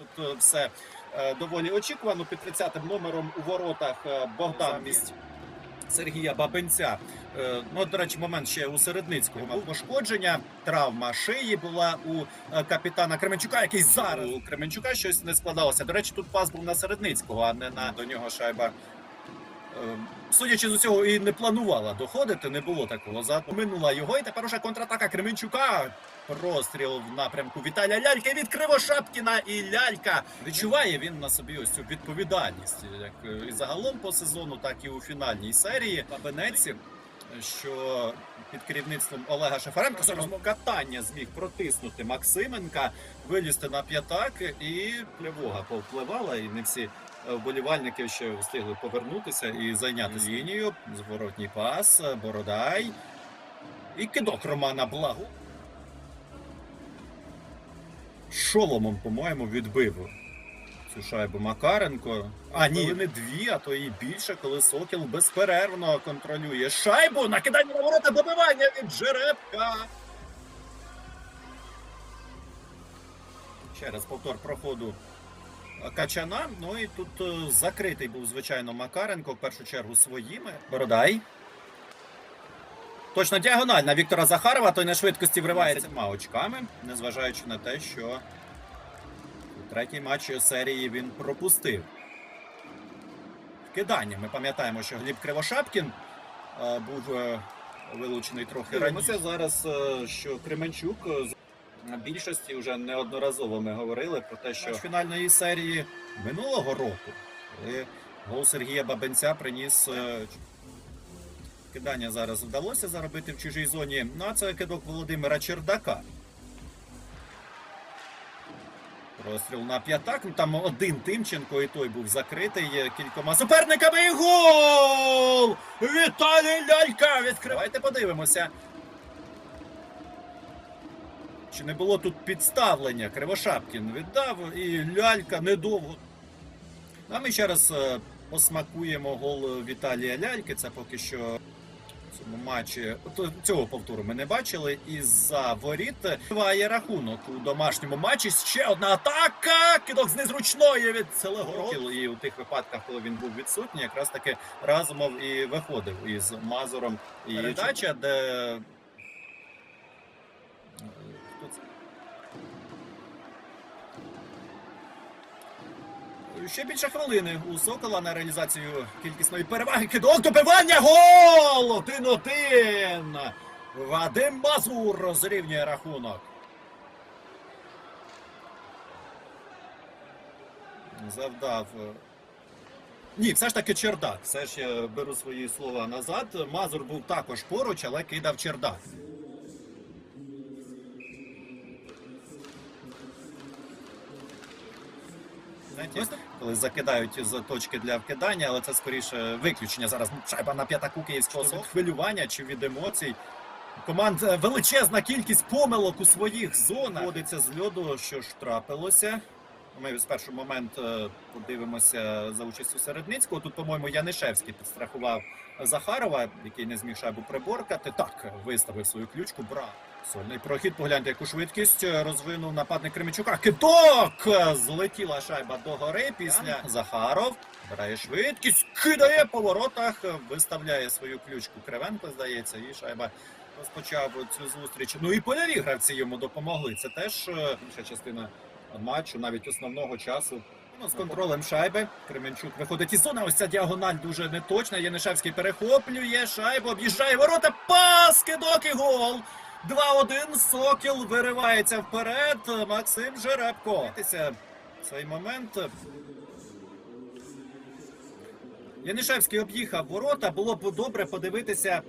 Тут е, все е, доволі очікувано. Під 30-м номером у воротах е, Богдан місць Сергія Бабенця. Е, Ну, до речі, момент ще у Середницького мав пошкодження. Травма шиї була у капітана Кременчука, який зараз у Кременчука щось не складалося. До речі, тут пас був на Середницького, а не на до нього шайба. Е, Судячи з усього, і не планувала доходити, не було такого. Минула його, і тепер уже контратака Кременчука. Простріл в напрямку Віталія Лялька від Кривошапкіна і Лялька. Відчуває він на собі ось цю відповідальність, як е, і загалом по сезону, так і у фінальній серії. Бабенеці, що під керівництвом Олега Шефаренка катання зміг протиснути Максименка, вилізти на п'ятак, і плевога повпливала, і не всі вболівальники ще встигли повернутися і зайняти лінію. Зворотній пас, Бородай. І кидок Романа Благу. Шоломом, по-моєму, відбив цю шайбу Макаренко. А ні, не дві, а то і більше, коли Сокіл безперервно контролює шайбу. Накидання на ворота добивання від Жеребка. Ще раз повтор проходу Качана. Ну і тут е, закритий був, звичайно, Макаренко, в першу чергу своїми. Бородай. Точно діагональ на Віктора Захарова, той на швидкості вривається двома очками, незважаючи на те, що у третій матчі серії він пропустив. Кидання. Ми пам'ятаємо, що Гліб Кривошапкін е, був е, вилучений трохи раніше. зараз, що Кременчук більшості вже неодноразово ми говорили про те, що фінальної серії минулого року, коли гол Сергія Бабенця приніс е, Кидання зараз вдалося заробити в чужій зоні. Ну а це кидок Володимира Чердака. Розстріл на п'ятак. Ну, Там один Тимченко, і той був закритий е, кількома суперниками. І гол! Віталій Лялька! Відкривайте, подивимося. Чи не було тут підставлення? Кривошапкін віддав і лялька недовго. А ми ще раз е, посмакуємо гол Віталія Ляльки. Це поки що в цьому матчі. Цього повтору ми не бачили. І за воріт триває рахунок у домашньому матчі. Ще одна атака! Кидок з незручної від Целегороділ. І у тих випадках, коли він був відсутній, якраз таки Разумов і виходив із Мазуром. І передача, де. Ще більше хвилини у Сокола на реалізацію кількісної переваги. Кидок добивання. Гол! Один-один! Вадим Мазур розрівнює рахунок. Завдав. Ні, все ж таки чердак. Все ж я беру свої слова назад. Мазур був також поруч, але кидав чердак. Знаєте, коли закидають з точки для вкидання, але це скоріше виключення. Зараз шайба на п'ятаку київського від хвилювання чи від емоцій. Команд е, величезна кількість помилок у своїх зонах. Водиться з льоду, що ж трапилося. Ми з першого момент е, подивимося за участю Середницького. Тут, по-моєму, Янишевський підстрахував Захарова, який не зміг шайбу приборкати. Так, виставив свою ключку, брав. Сольний прохід, погляньте, яку швидкість е, розвинув нападник Кременчука. Кидок! Злетіла шайба до гори після Захаров. Бере швидкість, кидає по воротах, виставляє свою ключку Кривенко, здається, і шайба розпочав цю зустріч. Ну і польові гравці йому допомогли. Це теж е, інша частина матчу, навіть основного часу. Ну, з контролем шайби. Кременчук виходить із зони. Ось ця діагональ дуже неточна. Янишевський перехоплює шайбу, об'їжджає ворота. Пас, кидок і гол. 2-1. Сокіл виривається вперед. Максим Жеребко. Цей момент. Янишевський об'їхав ворота. Було б добре подивитися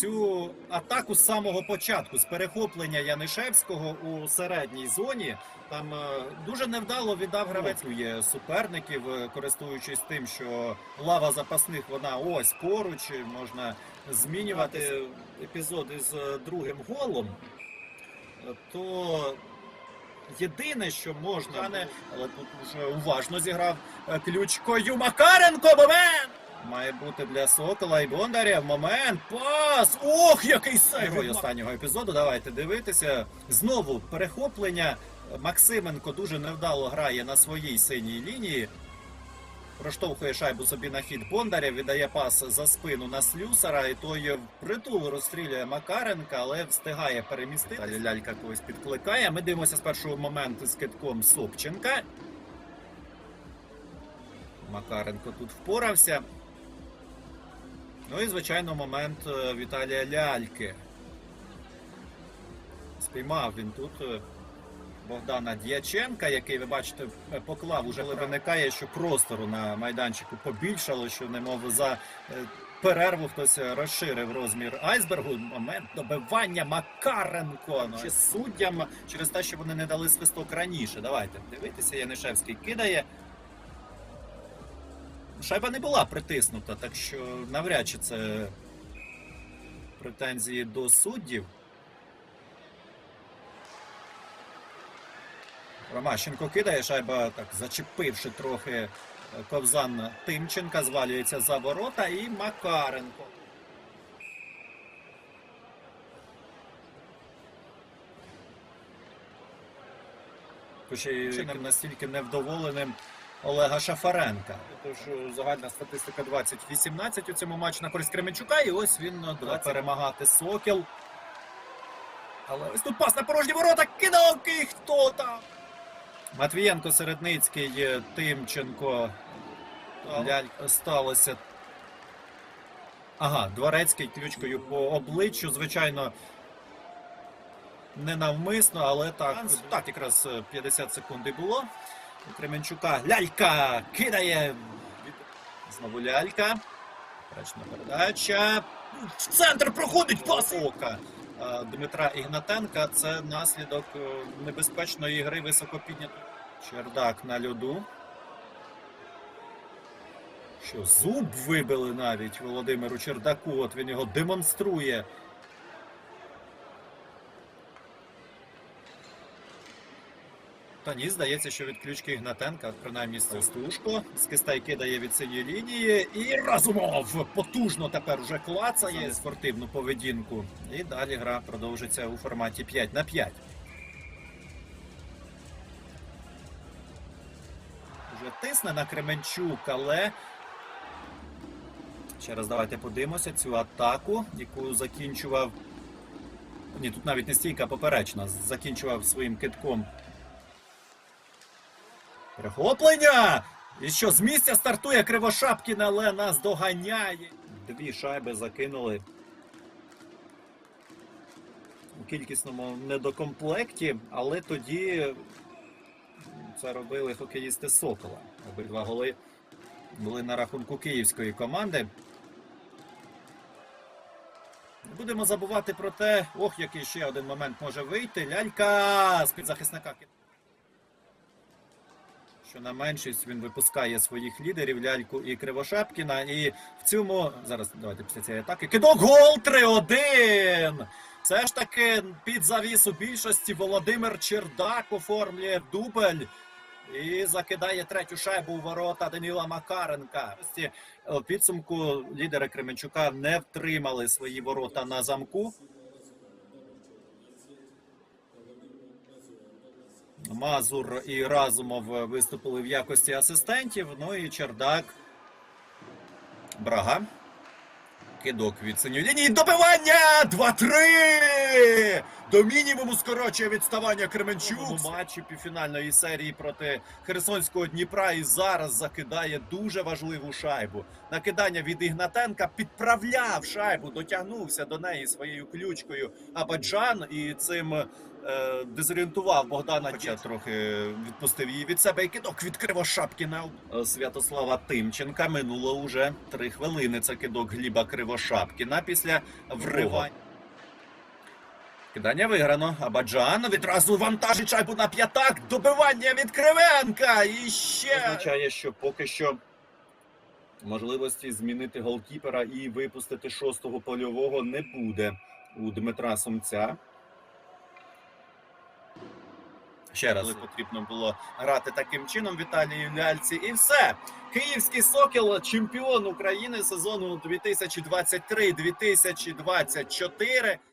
цю атаку з самого початку, з перехоплення Янишевського у середній зоні. Там е, дуже невдало віддав гравець є суперників, е, користуючись тим, що лава запасних вона ось поруч, можна змінювати епізод із е, другим голом. Е, То єдине, що можна, але тут вже уважно зіграв е, ключкою Макаренко. Момент! Має бути для Сокола і Бондаря. Момент. Пас! Ох, який сейв! Останнього епізоду. Давайте дивитися. Знову перехоплення. Максименко дуже невдало грає на своїй синій лінії. Проштовхує шайбу собі на хід Бондаря, віддає пас за спину на слюсара, і той впритул розстрілює Макаренка, але встигає перемістити. Далі лялька когось підкликає. Ми дивимося з першого моменту з китком Собченка. Макаренко тут впорався. Ну і, звичайно, момент е, Віталія Ляльки. Спіймав він тут е, Богдана Дяченка, який, ви бачите, е, поклав уже але виникає, що простору на майданчику побільшало, що немов за перерву хтось розширив розмір айсбергу. Момент добивання Макаренко. Ну, Чи суддям через те, що вони не дали свисток раніше. Давайте дивитися, Янишевський кидає. Шайба не була притиснута, так що навряд чи це претензії до суддів. Ромащенко кидає, шайба так зачепивши трохи е, ковзан Тимченка, звалюється за ворота і Макаренко. Хоча чином настільки невдоволеним Олега Шафаренка. Тож е, загальна статистика 20-18 у цьому матчі на користь Кременчука, і ось він е, буде перемагати Сокіл. Але ось тут пас на порожні ворота, кидок і хто там? Матвієнко, Середницький, е, Тимченко. Ляль сталося. Ага, Дворецький ключкою по обличчю, звичайно. Ненавмисно, але так. Так, якраз е, 50 секунд і було. У Кременчука лялька кидає. Знову лялька. Перечна передача. В центр проходить пас ока. Дмитра Ігнатенка. Це наслідок е, небезпечної гри високо піднятої. Чердак на льоду. Що зуб вибили навіть Володимиру Чердаку. От він його демонструє. Та ні, здається, що від ключки Ігнатенка, принаймні стушко, з кистай кидає від синьої лінії. І Разумов потужно тепер уже клацає спортивну поведінку. І далі гра продовжиться у форматі 5 на 5. Вже тисне на Кременчук, але. Ще раз давайте подивимося цю атаку, яку закінчував. Ні, тут навіть не стійка поперечна. Закінчував своїм китком Перехоплення! І що з місця стартує Кривошапкін, але нас доганяє. Дві шайби закинули у кількісному недокомплекті, але тоді це робили хокеїсти Сокола. Обидва голи були на рахунку київської команди. Не будемо забувати про те, ох, який ще один момент може вийти. Лялька з-під захисника. Що на меншість він випускає своїх лідерів Ляльку і Кривошапкіна. І в цьому зараз давайте після цієї атаки. Кидок гол 3-1! Все ж таки під завісу більшості Володимир Чердак оформлює дубль. І закидає третю шайбу у ворота Даніла Макаренка. У підсумку лідери Кременчука не втримали свої ворота на замку. Мазур і Разумов виступили в якості асистентів. Ну і Чердак. Брага. Кидок від синьої лінії. Добивання! 2-3! До мінімуму скорочує відставання Кременчук. У матчі півфінальної серії проти Херсонського Дніпра і зараз закидає дуже важливу шайбу. Накидання від Ігнатенка підправляв шайбу, дотягнувся до неї своєю ключкою Абаджан і цим дезорієнтував Богдана Хоча трохи відпустив її від себе і кидок від Кривошапкіна Е, Святослава Тимченка. Минуло уже три хвилини. Це кидок Гліба Кривошапкіна після вривання. Кидання виграно. Абаджан відразу вантажить шайбу на п'ятак. Добивання від Кривенка. І ще означає, що поки що можливості змінити голкіпера і випустити шостого польового не буде у Дмитра Сумця. Ще раз потрібно було грати таким чином Віталію Ляльці. І все. Київський сокіл, чемпіон України сезону 2023-2024.